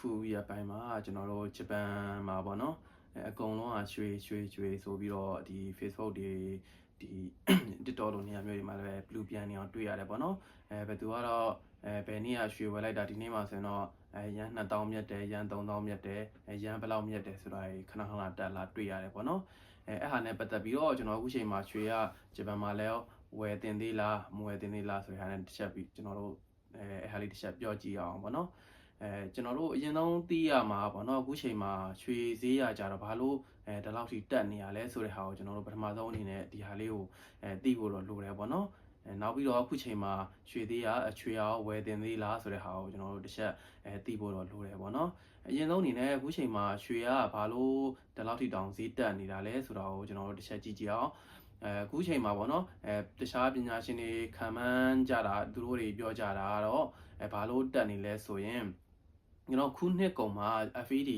ခုရပိုင်းမှာကျွန်တော်တို့ဂျပန်မှာပေါ့နော်အဲအကုန်လုံးကရွှေရွှေရွှေဆိုပြီးတော့ဒီ Facebook တွေဒီ TikTok လိုနေရာမျိုးတွေမှာလည်းဘလူးပြန်နေအောင်တွေ့ရတယ်ပေါ့နော်အဲဘယ်သူကတော့အဲဘယ်နေ့ကရွှေဝယ်လိုက်တာဒီနေ့မှဆိုရင်တော့အဲရန်2000မြတ်တယ်ရန်3000မြတ်တယ်အဲရန်ဘယ်လောက်မြတ်တယ်ဆိုတာခဏခဏတက်လာတွေ့ရတယ်ပေါ့နော်အဲအဲ့ဟာနဲ့ပတ်သက်ပြီးတော့ကျွန်တော်အခုချိန်မှာရွှေကဂျပန်မှာလည်းဝယ်တင်သေးလားမဝယ်တင်သေးလားဆိုတဲ့ဟာနဲ့တစ်ချက်ပြီးကျွန်တော်တို့အဲအဲ့ဟာလေးတစ်ချက်ပြောကြည့်အောင်ပေါ့နော် အဲကျွန်တော်တို့အရင်ဆုံးသိရမှာပေါ့နော်အခုချိန်မှာရွှေဈေးရကြတော့ဘာလို့အဲဒီလောက်ထိတက်နေရလဲဆိုတဲ့ဟာကိုကျွန်တော်တို့ပထမဆုံးအနေနဲ့ဒီဟာလေးကိုအဲသိဖို့တော့လိုတယ်ပေါ့နော်အဲနောက်ပြီးတော့အခုချိန်မှာရွှေသေးရအချွေရောဝယ်တင်သေးလားဆိုတဲ့ဟာကိုကျွန်တော်တို့တစ်ချက်အဲသိဖို့တော့လိုတယ်ပေါ့နော်အရင်ဆုံးအနေနဲ့အခုချိန်မှာရွှေကဘာလို့ဒီလောက်ထိတောင်ဈေးတက်နေတာလဲဆိုတော့ကျွန်တော်တို့တစ်ချက်ကြည့်ကြည့်အောင်အဲအခုချိန်မှာပေါ့နော်အဲတခြားပညာရှင်တွေခံမှန်းကြတာသူတို့တွေပြောကြတာကတော့အဲဘာလို့တက်နေလဲဆိုရင် ကျွန်တော်ခုနှစ်ကုန်မှာ FED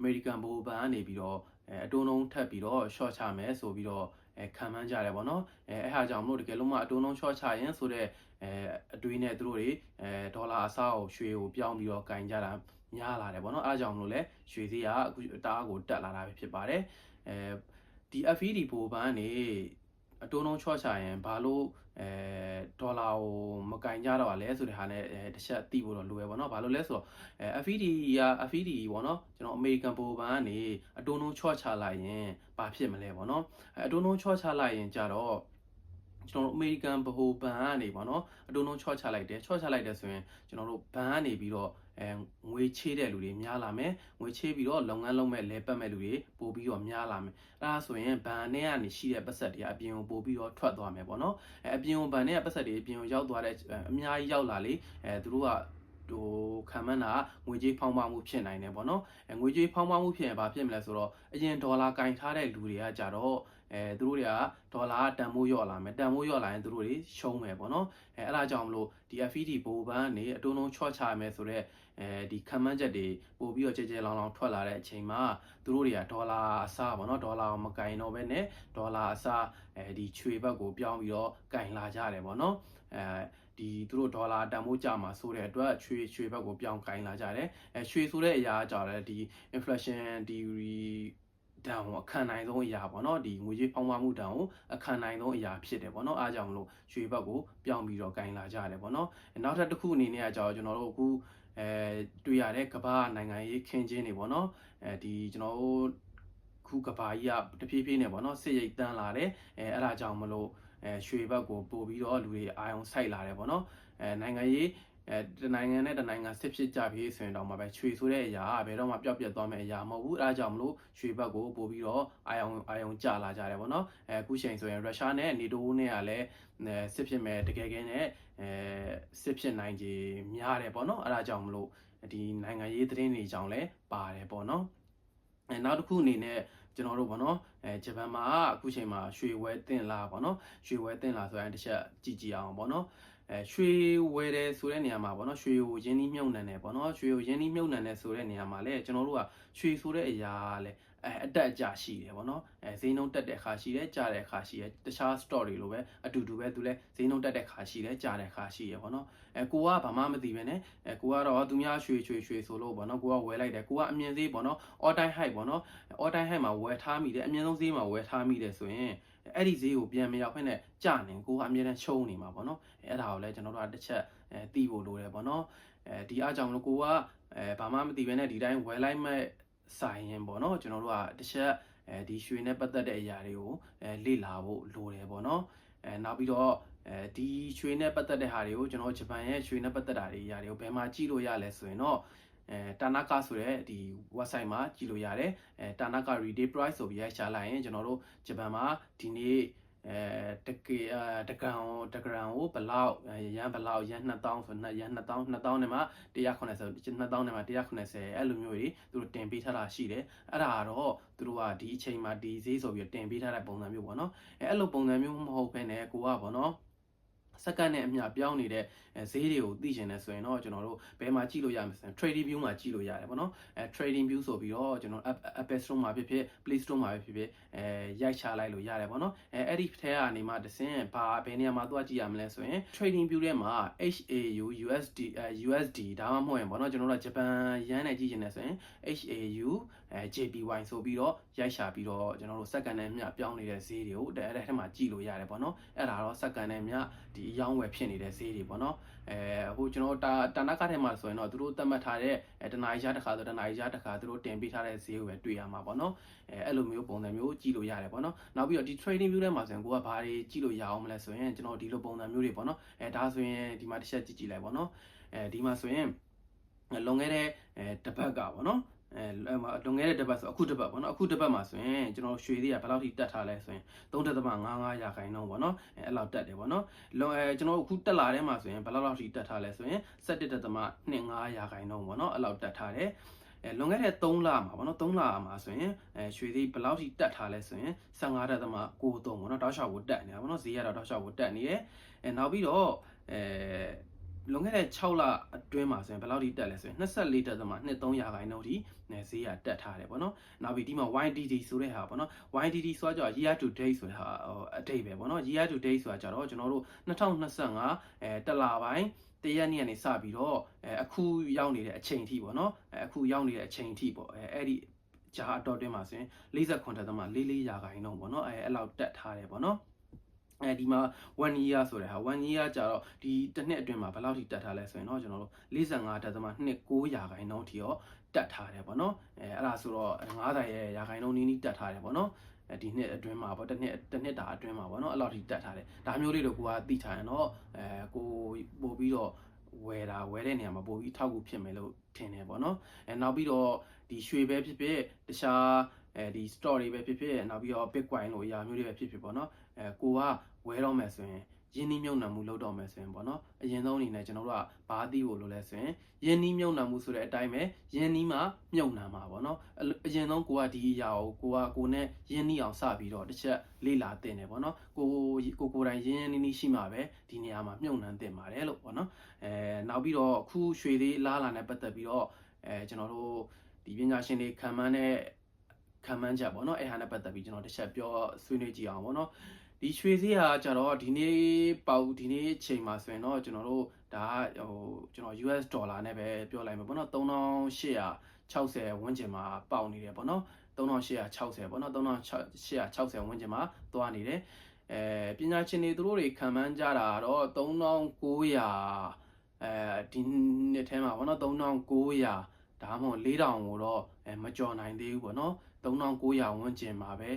American ဘိုဘန်ကနေပြီးတော့အဲအတုံးလုံးထပ်ပြီးတော့ short ချမယ်ဆိုပြီးတော့အဲခံမှန်းကြတယ်ပေါ့နော်အဲအဲ့ဟာကြောင့်မလို့တကယ်လို့မှအတုံးလုံး short ချရင်ဆိုတော့အဲအတွေးနဲ့သူတို့တွေအဲဒေါ်လာအစားကိုရွှေကိုပြောင်းပြီးတော့ကင်ကြတာများလာတယ်ပေါ့နော်အဲ့ဒါကြောင့်မလို့လဲရွှေဈေးကအခုတအားကိုတက်လာတာပဲဖြစ်ပါတယ်အဲဒီ FED ဘိုဘန်ကနေ အတုံးလုံး short ချရင်ဘာလို့အဲဒေါ်လာကိုမကင်ကြတော့လဲဆိုတဲ့ဟာနဲ့အဲတစ်ချက်သိဖို့တော့လိုရပါတော့။ဘာလို့လဲဆိုတော့အဲ FED က FED ပေါ့နော်ကျွန်တော်အမေရိကန်ဘိုဘန်ကနေအတုံးလုံးချော့ချလိုက်ရင်ဘာဖြစ်မလဲပေါ့နော်အဲအတုံးလုံးချော့ချလိုက်ရင်ကြတော့ကျွန်တော်တို့အမေရိကန်ဗဟိုဘဏ်ကနေပေါ့နော်အတုံးလုံးချော့ချလိုက်တယ်ချော့ချလိုက်တယ်ဆိုရင်ကျွန်တော်တို့ဘဏ်ကနေပြီးတော့ အဲငွေချေးတဲ့လူတွေများလာမယ်ငွေချေးပြီးတော့လုပ်ငန်းလုပ်မဲ့လဲပတ်မဲ့လူတွေပို့ပြီးတော့များလာမယ်အဲဒါဆိုရင်ဘဏ်နဲ့ကနေရှိတဲ့ပတ်သက်တွေအပြင်ကိုပို့ပြီးတော့ထွက်သွားမယ်ပေါ့နော်အဲအပြင်ကိုဘဏ်နဲ့ပတ်သက်တွေအပြင်ကိုရောက်သွားတဲ့အများကြီးရောက်လာလေအဲသူတို့ကဟိုခံမှန်းတာငွေကြေးဖောင်းပွားမှုဖြစ်နိုင်တယ်ပေါ့နော်အဲငွေကြေးဖောင်းပွားမှုဖြစ်ရင်ဘာဖြစ်မလဲဆိုတော့အရင်ဒေါ်လာကင်ထားတဲ့လူတွေကကြတော့ အဲသူတို့တွေကဒေါ်လာတန်ဖိုးလျော့လာမယ်တန်ဖိုးလျော့လာရင်သူတို့တွေရှုံးမယ်ပေါ့နော်အဲအဲ့ဒါကြောင့်မလို့ဒီ FED ဘိုဘန်းနေအတုံးလုံးချော့ချမယ်ဆိုတော့အဲဒီခံမှန်းချက်တွေပို့ပြီးတော့ကြဲကြဲလောင်လောင်ထွက်လာတဲ့အချိန်မှာသူတို့တွေကဒေါ်လာအစားပေါ့နော်ဒေါ်လာကိုမကင်တော့ဘဲနဲ့ဒေါ်လာအစားအဲဒီခြွေဘက်ကိုပြောင်းပြီးတော့ကင်လာကြတယ်ပေါ့နော်အဲဒီသူတို့ဒေါ်လာတန်ဖိုးကြမှာဆိုတဲ့အတွက်ရွှေရွှေဘက်ကိုပြောင်းကင်လာကြတယ်အဲရွှေဆိုတဲ့အရာကြောင့်လည်းဒီ inflation ဒီ တန်ကိုအခန့်နိုင်ဆုံးအရာပေါ့နော်ဒီငွေကြေးဖောင်းပွားမှုတန်ကိုအခန့်နိုင်ဆုံးအရာဖြစ်တယ်ပေါ့နော်အားကြောင့်မလို့ရွှေဘက်ကိုပြောင်းပြီးတော့ကင်လာကြတယ်ပေါ့နော်နောက်ထပ်တစ်ခုအနေနဲ့ကကြောင့်ကျွန်တော်တို့အခုအဲတွေ့ရတဲ့ကမ္ဘာနိုင်ငံရေးခင်းချင်းတွေပေါ့နော်အဲဒီကျွန်တော်တို့ခုကဘာကြီးကတဖြည်းဖြည်းနဲ့ပေါ့နော်စစ်ရိတ်တန်းလာတယ်အဲအဲ့ဒါကြောင့်မလို့အဲရွှေဘက်ကိုပို့ပြီးတော့လူတွေအာရုံစိုက်လာတယ်ပေါ့နော်အဲနိုင်ငံရေး အဲတနိုင်ငံနဲ့တနိုင်ငံစစ်ဖြစ်ကြပြီဆိုရင်တော့မှပဲရွှေဆိုတဲ့အရာဘယ်တော့မှပျောက်ပြတ်သွားမယ့်အရာမဟုတ်ဘူးအဲဒါကြောင့်မလို့ရွှေဘက်ကိုပို့ပြီးတော့အာရုံအာရုံကျလာကြတယ်ပေါ့နော်အဲအခုချိန်ဆိုရင်ရုရှားနဲ့နေတိုးနဲ့ကလည်းစစ်ဖြစ်မဲ့တကယ်ကဲနဲ့အဲစစ်ဖြစ်နိုင်ခြေများတယ်ပေါ့နော်အဲဒါကြောင့်မလို့ဒီနိုင်ငံရေးသတင်းတွေကြောင့်လည်းပါတယ်ပေါ့နော်အဲနောက်တစ်ခုအနေနဲ့ကျွန်တော်တို့ဗောနော်အဲဂျပန်မှာအခုချိန်မှာရွှေဝဲတင်လာဗောနော်ရွှေဝဲတင်လာဆိုရင်တစ်ချက်ကြည့်ကြည့်အောင်ဗောနော် အဲရွှေဝယ်တယ်ဆိုတဲ့နေရာမှာပေါ့နော်ရွှေကိုရင်းနှီးမြှုပ်နှံတယ်ပေါ့နော်ရွှေကိုရင်းနှီးမြှုပ်နှံတယ်ဆိုတဲ့နေရာမှာလည်းကျွန်တော်တို့ကရွှေဆိုတဲ့အရာလည်းအဲအတက်အကျရှိတယ်ပေါ့နော်အဲဈေးနှုန်းတက်တဲ့အခါရှိတယ်ကျတဲ့အခါရှိတယ်တခြား store တွေလိုပဲအတူတူပဲသူလည်းဈေးနှုန်းတက်တဲ့အခါရှိတယ်ကျတဲ့အခါရှိရပေါ့နော်အဲကိုကဘာမှမသိပဲねအဲကိုကတော့သူများရွှေရွှေရွှေဆိုလို့ပေါ့နော်ကိုကဝယ်လိုက်တယ်ကိုကအမြင်ဈေးပေါ့နော် all time high ပေါ့နော် all time high မှာဝယ်ထားမိတယ်အမြင်ဆုံးဈေးမှာဝယ်ထားမိတယ်ဆိုရင် အဲ့ဒီဈေးကိုပြန်မရောက်ဖက်နဲ့ကြာနေကိုကအမြဲတမ်းရှုံးနေမှာပေါ့နော်အဲ့ဒါကိုလည်းကျွန်တော်တို့ကတစ်ချက်အဲသိဖို့လိုတယ်ပေါ့နော်အဲဒီအားကြောင့်မလို့ကိုကအဲဘာမှမသိဘဲနဲ့ဒီတိုင်းဝယ်လိုက်မဲ့ဆိုင်ရင်ပေါ့နော်ကျွန်တော်တို့ကတစ်ချက်အဲဒီရွှေနဲ့ပတ်သက်တဲ့အရာတွေကိုအဲလေ့လာဖို့လိုတယ်ပေါ့နော်အဲနောက်ပြီးတော့အဲဒီရွှေနဲ့ပတ်သက်တဲ့ဟာတွေကိုကျွန်တော်ဂျပန်ရဲ့ရွှေနဲ့ပတ်သက်တာတွေအရာတွေကိုဘယ်မှာကြည့်လို့ရလဲဆိုရင်တော့ အဲတာနာကာဆိုတဲ့ဒီ website မှာကြည့်လို့ရတယ်အဲတာနာကာ retail price ဆိုပြီးရိုက်ရှာလိုက်ရင်ကျွန်တော်တို့ဂျပန်မှာဒီနေ့အဲတကေတကန်တကရန်ကိုဘလောက်ရန်ဘလောက်ရန်2000ဆိုနှစ်ရန်2000 2000နဲ့မှ190 2000နဲ့မှ190အဲ့လိုမျိုးတွေသူတို့တင်ပေးထားတာရှိတယ်အဲ့ဒါကတော့သူတို့ကဒီအချိန်မှာဒီဈေးဆိုပြီးတင်ပေးထားတဲ့ပုံစံမျိုးပေါ့နော်အဲအဲ့လိုပုံစံမျိုးမဟုတ်ဘဲနဲ့ကိုကပေါ့နော် စက္ကန့်နဲ့အမျှပြောင်းနေတဲ့အဲဈေးတွေကိုသိချင်တယ်ဆိုရင်တော့ကျွန်တော်တို့ဘယ်မှာကြည့်လို့ရမလဲဆိုရင် trading view မှာကြည့်လို့ရတယ်ပေါ့နော်အဲ trading view ဆိုပြီးတော့ကျွန်တော် Apple Store မှာဖြစ်ဖြစ် Play Store မှာဖြစ်ဖြစ်အဲရိုက်ချလိုက်လို့ရတယ်ပေါ့နော်အဲအဲ့ဒီထဲကနေမှတစ်ဆင့်ဘာဘယ်နေရာမှာသွားကြည့်ရမလဲဆိုရင် trading view ထဲမှာ HAU USD အဲ USD ဒါမှမဟုတ်ရင်ပေါ့နော်ကျွန်တော်တို့ကဂျပန်ယန်းနဲ့ကြည့်ချင်တယ်ဆိုရင် HAU အဲ JPY ဆိုပြီးတော့ရိုက်ရှာပြီးတော့ကျွန်တော်တို့စက္ကန့်နဲ့မျှပြောင်းနေတဲ့ဈေးတွေကိုအဲ့ဒီထဲမှာကြည့်လို့ရတယ်ပေါ့နော်အဲ့ဒါတော့စက္ကန့်နဲ့မျှဒီအယောင်းဝယ်ဖြစ်နေတဲ့ဈေးတွေပေါ့နော်အဲဟိုကျွန်တော်တာတာနာကထဲမှာဆိုရင်တော့သူတို့သတ်မှတ်ထားတဲ့အဲတနားရီကြားတစ်ခါဆိုတနားရီကြားတစ်ခါသူတို့တင်ပေးထားတဲ့ဈေးကိုပဲတွေ့ရမှာပေါ့နော်အဲအဲ့လိုမျိုးပုံစံမျိုးကြည့်လို့ရတယ်ပေါ့နော်နောက်ပြီးတော့ဒီ trading view ထဲမှာဆိုရင်ကိုကဘာတွေကြည့်လို့ရအောင်မလဲဆိုရင်ကျွန်တော်ဒီလိုပုံစံမျိုးတွေပေါ့နော်အဲဒါဆိုရင်ဒီမှာတစ်ချက်ကြည့်ကြည့်လိုက်ပေါ့နော်အဲဒီမှာဆိုရင်လွန်ခဲ့တဲ့အဲတပတ်ကပေါ့နော် အဲလွန်ခဲ့တဲ့တပတ်ဆိုအခုတပတ်ပေါ့နော်အခုတပတ်မှာဆိုရင်ကျွန်တော်ရွှေသေးကဘယ်လောက်ထိတက်ထားလဲဆိုရင်3.55ရာခိုင်နှုန်းပေါ့နော်အဲအဲ့လောက်တက်တယ်ပေါ့နော်လွန်အဲကျွန်တော်အခုတက်လာတဲ့မှာဆိုရင်ဘယ်လောက်လောက်ထိတက်ထားလဲဆိုရင်17.25ရာခိုင်နှုန်းပေါ့နော်အဲ့လောက်တက်ထားတယ်အဲလွန်ခဲ့တဲ့3လမှာပေါ့နော်3လမှာဆိုရင်အဲရွှေသေးဘယ်လောက်ထိတက်ထားလဲဆိုရင်15.93ပေါ့နော်တောက်လျှောက်ကိုတက်နေတာပေါ့နော်ဈေးကတော့တောက်လျှောက်ကိုတက်နေတယ်အဲနောက်ပြီးတော့အဲ လွန်ခဲ့တဲ့6လအတွင်းမှာဆိုရင်ဘယ်လောက်ထိတက်လဲဆိုရင်24.23ရာခိုင်နှုန်းထိနဲ့ဈေးကတက်ထားတယ်ပေါ့နော်။နောက်ပြီးဒီမှာ YDD ဆိုတဲ့ဟာပေါ့နော်။ YDD ဆိုတာကြော year to date ဆိုတဲ့ဟာအတိတ်ပဲပေါ့နော်။ year to date ဆိုတာကြတော့ကျွန်တော်တို့2025အဲတလပိုင်းတရက်နေ့ကနေစပြီးတော့အဲအခုရောက်နေတဲ့အချိန်ထိပေါ့နော်။အဲအခုရောက်နေတဲ့အချိန်ထိပေါ့အဲအဲ့ဒီဂျာအတော်တွင်းမှာဆိုရင်49.44ရာခိုင်နှုန်းပေါ့နော်အဲအဲ့လောက်တက်ထားတယ်ပေါ့နော်။ အဲဒီမှာ1 year ဆိုတဲ့ဟာ1 year ကြာတော့ဒီတစ်နှစ်အတွင်းမှာဘယ်လောက်ထိတက်ထားလဲဆိုရင်တော့ကျွန်တော်တို့45.29ရာခိုင်နှုန်းထိရောတက်ထားတယ်ပေါ့နော်အဲအဲ့ဒါဆိုတော့90ရဲ့ရာခိုင်နှုန်းနီးနီးတက်ထားတယ်ပေါ့နော်အဲဒီနှစ်အတွင်းမှာပေါ့တစ်နှစ်တစ်နှစ်တာအတွင်းမှာပေါ့နော်အဲ့လောက်ထိတက်ထားတယ်ဒါမျိုးလေးတော့ကိုကသိထားရင်တော့အဲကိုပို့ပြီးတော့ဝယ်တာဝယ်တဲ့နေရာမှာပို့ပြီးထောက်ကူဖြစ်မယ်လို့ထင်တယ်ပေါ့နော်အဲနောက်ပြီးတော့ဒီရွှေပဲဖြစ်ဖြစ်တခြားအဲဒီ story ပဲဖြစ်ဖြစ်နောက်ပြီးတော့ bitcoin လို့အရာမျိုးတွေပဲဖြစ်ဖြစ်ပေါ့နော်အဲကိုက ဝယ်တော့မယ်ဆိုရင်ယင်းနှီးမြုပ်နှံမှုလုပ်တော့မယ်ဆိုရင်ပေါ့နော်အရင်ဆုံးအနေနဲ့ကျွန်တော်တို့ကဘာသိဖို့လိုလဲဆိုရင်ယင်းနှီးမြုပ်နှံမှုဆိုတဲ့အတိုင်းပဲယင်းနှီးမှာမြုပ်နှံမှာပေါ့နော်အရင်ဆုံးကိုကဒီအရာကိုကိုကကိုနဲ့ယင်းနှီးအောင်စပြီးတော့တစ်ချက်လေ့လာသင်တယ်ပေါ့နော်ကိုကိုကိုတိုင်ယင်းနှီးနှီးရှိမှာပဲဒီနေရာမှာမြုပ်နှံသင်ပါတယ်လို့ပေါ့နော်အဲနောက်ပြီးတော့အခုရွှေလေးလားလာနဲ့ပတ်သက်ပြီးတော့အဲကျွန်တော်တို့ဒီပညာရှင်တွေခံမှန်းတဲ့ခံမှန်းချက်ပေါ့နော်အဲ့ဟာနဲ့ပတ်သက်ပြီးကျွန်တော်တစ်ချက်ပြောဆွေးနွေးကြည့်အောင်ပေါ့နော် ဒီရွှေဈေးဟာကျတော့ဒီနေ့ပေါက်ဒီနေ့ချိန်မှာဆိုရင်တော့ကျွန်တော်တို့ဒါဟိုကျွန်တော် US ဒေါ်လာနဲ့ပဲပြောလိုက်မယ်ပေါ့နော်3860ဝန်းကျင်မှာပေါက်နေတယ်ပေါ့နော်3860ပေါ့နော်3860ဝန်းကျင်မှာသွားနေတယ်အဲပညာရှင်တွေသူတို့တွေခံမှန်းကြတာတော့3900အဲဒီနှစ်ထဲမှာပေါ့နော်3900ဒါမှမဟုတ်4000ကိုတော့မကြော်နိုင်သေးဘူးပေါ့နော်3900ဝန်းကျင်မှာပဲ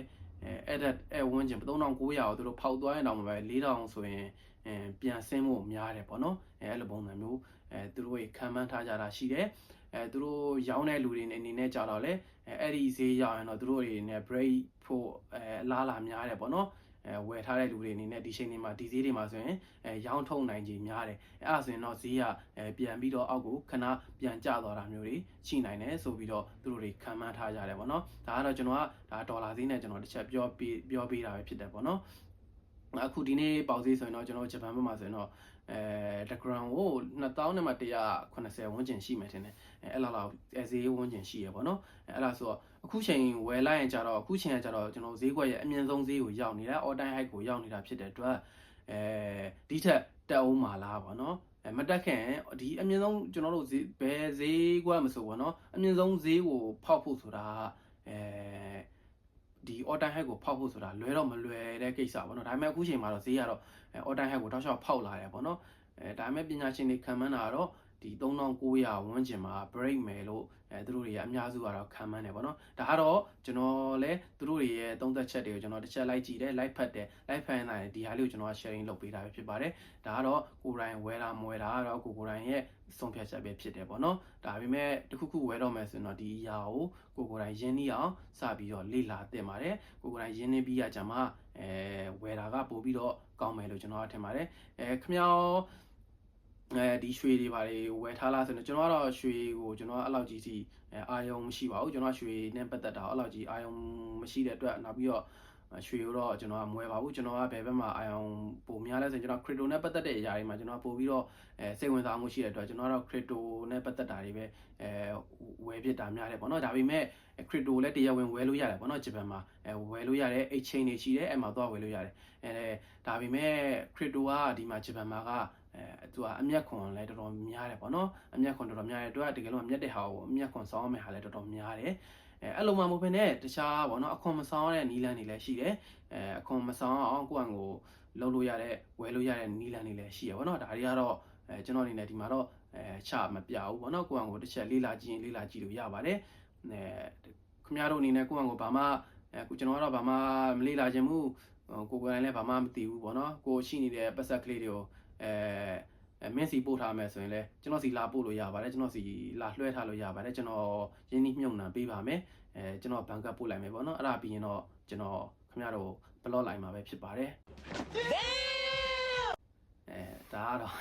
အဲအဲ့အဲ့ဝန်းကျင်3900ကိုသူတို့ဖောက်သွားရင်တော့မှပဲ4000ဆိုရင်အဲပြန်ဆင်းဖို့များတယ်ပေါ့နော်အဲအဲ့လိုပုံစံမျိုးအဲသူတို့ရေခံမှန်းထားကြတာရှိတယ်အဲသူတို့ရောင်းတဲ့လူတွေအနေနဲ့ကြာတော့လေအဲအဲ့ဒီဈေးရောက်ရင်တော့သူတို့တွေနဲ့ break ဖို့အဲလားလာများတယ်ပေါ့နော် အဲဝယ်ထားတဲ့လူတွေအနေနဲ့ဒီချိန်တွေမှာဒီဈေးတွေမှာဆိုရင်အဲရောင်းထုတ်နိုင်ခြင်းများတယ်အဲအဲ့ဒါဆိုရင်တော့ဈေးကအဲပြန်ပြီးတော့အောက်ကိုခဏပြန်ကျသွားတာမျိုးတွေရှိနိုင်တယ်ဆိုပြီးတော့သူတို့တွေခံမှန်းထားကြတယ်ပေါ့နော်ဒါကတော့ကျွန်တော်ကဒါဒေါ်လာဈေးနဲ့ကျွန်တော်တစ်ချက်ပြောပေးပြောပေးတာပဲဖြစ်တယ်ပေါ့နော်အခုဒီနေ့ပေါက်ဈေးဆိုရင်တော့ကျွန်တော်ဂျပန်ဘက်မှာဆိုရင်တော့အဲတဂရမ်ကို2000နဲ့မှ180ဝန်းကျင်ရှိမယ်ထင်တယ်အဲအဲ့လောက်လောက်အဲဈေးဝန်းကျင်ရှိရပေါ့နော်အဲအဲ့လားဆိုတော့ အခုချိန်ဝယ်လိုက်ရင်ကြတော့အခုချိန်ကကြတော့ကျွန်တော်ဈေးကွက်ရဲ့အမြင့်ဆုံးဈေးကိုရောက်နေတာ all time high ကိုရောက်နေတာဖြစ်တဲ့အတွက်အဲဒီထက်တက်အောင်မှာလားပေါ့နော်အဲမတက်ခင်ဒီအမြင့်ဆုံးကျွန်တော်တို့ဈေးဘယ်ဈေးကွက်မဆိုပေါ့နော်အမြင့်ဆုံးဈေးကိုဖောက်ဖို့ဆိုတာအဲဒီ all time high ကိုဖောက်ဖို့ဆိုတာလွယ်တော့မလွယ်တဲ့ကိစ္စပေါ့နော်ဒါပေမဲ့အခုချိန်မှာတော့ဈေးကတော့ all time high ကိုတောက်လျှောက်ဖောက်လာတယ်ပေါ့နော်အဲဒါပေမဲ့ပညာရှင်တွေခံမှန်းတာကတော့ ဒီ3900ဝန်းကျင်မှာ break မယ်လို့အဲသူတို့တွေအများစုကတော့ခံမှန်းတယ်ပေါ့နော်ဒါကတော့ကျွန်တော်လည်းသူတို့တွေရဲ့သုံးသက်ချက်တွေကိုကျွန်တော်တစ်ချက်လိုက်ကြည့်တယ် like ဖတ်တယ် like ဖတ်ရင်လည်းဒီဟာလေးကိုကျွန်တော်က sharing လုပ်ပေးတာပဲဖြစ်ပါတယ်ဒါကတော့ကိုယ်တိုင်ဝယ်တာမဝယ်တာကတော့ကိုကိုယ်တိုင်ရဲ့ဆုံးဖြတ်ချက်ပဲဖြစ်တယ်ပေါ့နော်ဒါပေမဲ့တခုခုဝယ်တော့မယ်ဆိုရင်တော့ဒီအရာကိုကိုကိုယ်တိုင်ရင်းနှီးအောင်စပြီးတော့လေ့လာသင်ပါတယ်ကိုကိုယ်တိုင်ရင်းနှီးပြီးရကြမှာအဲဝယ်တာကပို့ပြီးတော့ကောင်းမယ်လို့ကျွန်တော်ကထင်ပါတယ်အဲခမောင် အဲဒီရွှေတွေပါတွေဝယ်ထားလားဆိုတော့ကျွန်တော်ကတော့ရွှေကိုကျွန်တော်အဲ့လောက်ကြီးစီအာယုံမရှိပါဘူးကျွန်တော်ရွှေနဲ့ပတ်သက်တာအဲ့လောက်ကြီးအာယုံမရှိတဲ့အတွက်နောက်ပြီးတော့ရွှေကိုတော့ကျွန်တော်ကမဝယ်ပါဘူးကျွန်တော်ကဘယ်ဘက်မှာအာရုံပုံများလဲဆိုရင်ကျွန်တော် crypto နဲ့ပတ်သက်တဲ့အရာတွေမှာကျွန်တော်ပို့ပြီးတော့အဲစိတ်ဝင်စားမှုရှိတဲ့အတွက်ကျွန်တော်ကတော့ crypto နဲ့ပတ်သက်တာတွေပဲအဲဝယ်ဖြစ်တာများတယ်ပေါ့နော်ဒါပေမဲ့ crypto လည်းတရားဝင်ဝယ်လို့ရတယ်ပေါ့နော်ဂျပန်မှာအဲဝယ်လို့ရတယ် exchange တွေရှိတယ်အဲ့မှာသွားဝယ်လို့ရတယ်အဲဒါပေမဲ့ crypto ကဒီမှာဂျပန်မှာက အဲသူကအမျက်ခွန်လည်းတော်တော်များတယ်ပေါ့နော်အမျက်ခွန်တော်တော်များတယ်သူကတကယ်လို့အမျက်တဲ့ဟာကိုအမျက်ခွန်ဆောင်းရမယ့်ဟာလည်းတော်တော်များတယ်အဲအဲ့လိုမှမဟုတ်ဘဲနဲ့တခြားပေါ့နော်အခွန်မဆောင်ရတဲ့နီလန်တွေလည်းရှိတယ်အဲအခွန်မဆောင်အောင်ကိုယ့်အကိုလုပ်လို့ရတဲ့ဝယ်လို့ရတဲ့နီလန်တွေလည်းရှိရပေါ့နော်ဒါတွေကတော့အဲကျွန်တော်အနေနဲ့ဒီမှာတော့အဲချမပြဘူးပေါ့နော်ကိုယ့်အကိုတစ်ချက်လေးလာကြည့်ရင်လေးလာကြည့်လို့ရပါတယ်အဲခင်ဗျားတို့အနေနဲ့ကိုယ့်အကိုဘာမှအဲကျွန်တော်ကတော့ဘာမှမလေးလာခြင်းဘူးကိုကိုယ်တိုင်လည်းဘာမှမသိဘူးပေါ့နော်ကိုရှိနေတဲ့ပတ်ဆက်ကလေးတွေကို အဲအဲမင်းစီပို့ထားမယ်ဆိုရင်လည်းကျွန်တော်စီလာပို့လို့ရပါတယ်ကျွန်တော်စီလာလွှဲထားလို့ရပါတယ်ကျွန်တော်ရင်းနှီးမြှုပ်နှံပေးပါမယ်အဲကျွန်တော်ဘဏ်ကပို့လိုက်မယ်ပေါ့နော်အဲ့ဒါပြီးရင်တော့ကျွန်တော်ခင်ဗျားတို့ဘလော့လိုက်မှာပဲဖြစ်ပါတယ်အဲဒါကတော့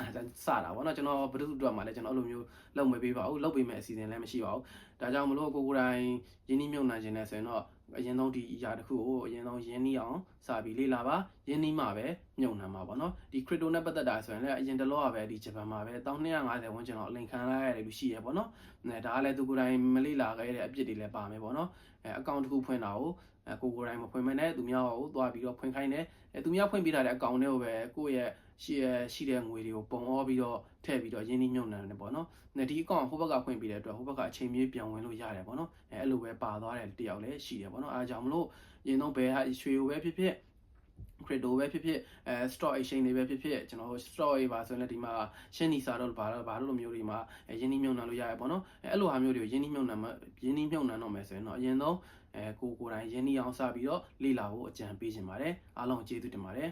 စတာပေါ့နော်ကျွန်တော်ဘယ်သူတို့မှလည်းကျွန်တော်အဲ့လိုမျိုးလုပ်မပေးပါဘူးလုပ်ပေးမယ်အစီအစဉ်လည်းမရှိပါဘူးဒါကြောင့်မလို့ကိုကိုယ်တိုင်ရင်းနှီးမြှုပ်နှံခြင်းနဲ့ဆိုရင်တော့ အရင်ဆုံးဒီအရာတစ်ခုကိုအရင်ဆုံးရင်းနှီးအောင်စာပြီးလေ့လာပါရင်းနှီးမှပဲမြှုပ်နှံမှာပေါ့နော်ဒီ crypto နဲ့ပတ်သက်တာဆိုရင်လည်းအရင်တလောကပဲဒီဂျပန်မှာပဲ1250ဝန်းကျင်တော့အလင်ခံလိုက်ရတယ်လို့ရှိရပေါ့နော်အဲဒါကလည်းသူကိုယ်တိုင်မလေ့လာခဲ့တဲ့အပြစ်တွေလည်းပါမယ်ပေါ့နော်အဲအကောင့်တစ်ခုဖွင့်တာကိုအဲကိုကိုယ်တိုင်မဖွင့်မနဲ့သူများကိုသွားပြီးတော့ဖွင့်ခိုင်းတယ်အဲသူများဖွင့်ပေးထားတဲ့အကောင့်တွေကိုပဲကိုယ့်ရဲ့ ရှိရရှိတဲ့ငွေတွေကိုပုံအောပြီးတော့ထည့်ပြီးတော့ရင်းနှီးမြှုပ်နှံတယ်ပေါ့နော်။ဒီအကောင့်ဟိုဘက်ကဖွင့်ပေးတဲ့အတွက်ဟိုဘက်ကအချိန်မြေးပြန်ဝင်လို့ရတယ်ပေါ့နော်။အဲအဲ့လိုပဲပါသွားတဲ့တယောက်လည်းရှိတယ်ပေါ့နော်။အားကြောင့်မလို့ရင်တော့ဘယ်ဟာရွှေကိုပဲဖြစ်ဖြစ် crypto ပဲဖြစ်ဖြစ်အဲ stock exchange တွေပဲဖြစ်ဖြစ်ကျွန်တော်တို့ stock တွေပါဆိုရင်လည်းဒီမှာရှင်းနီစာတော့ဘာလို့ဘာလို့လိုမျိုးတွေမှာရင်းနှီးမြှုပ်နှံလို့ရတယ်ပေါ့နော်အဲအဲ့လိုဟာမျိုးတွေကိုရင်းနှီးမြှုပ်နှံရင်းနှီးမြှုပ်နှံတော့မယ်ဆိုရင်တော့အရင်ဆုံးအဲကိုကိုယ်တိုင်ရင်းနှီးအောင်စပြီးတော့လေ့လာဖို့အကြံပေးချင်ပါတယ်အားလုံးကျေးဇူးတင်ပါတယ်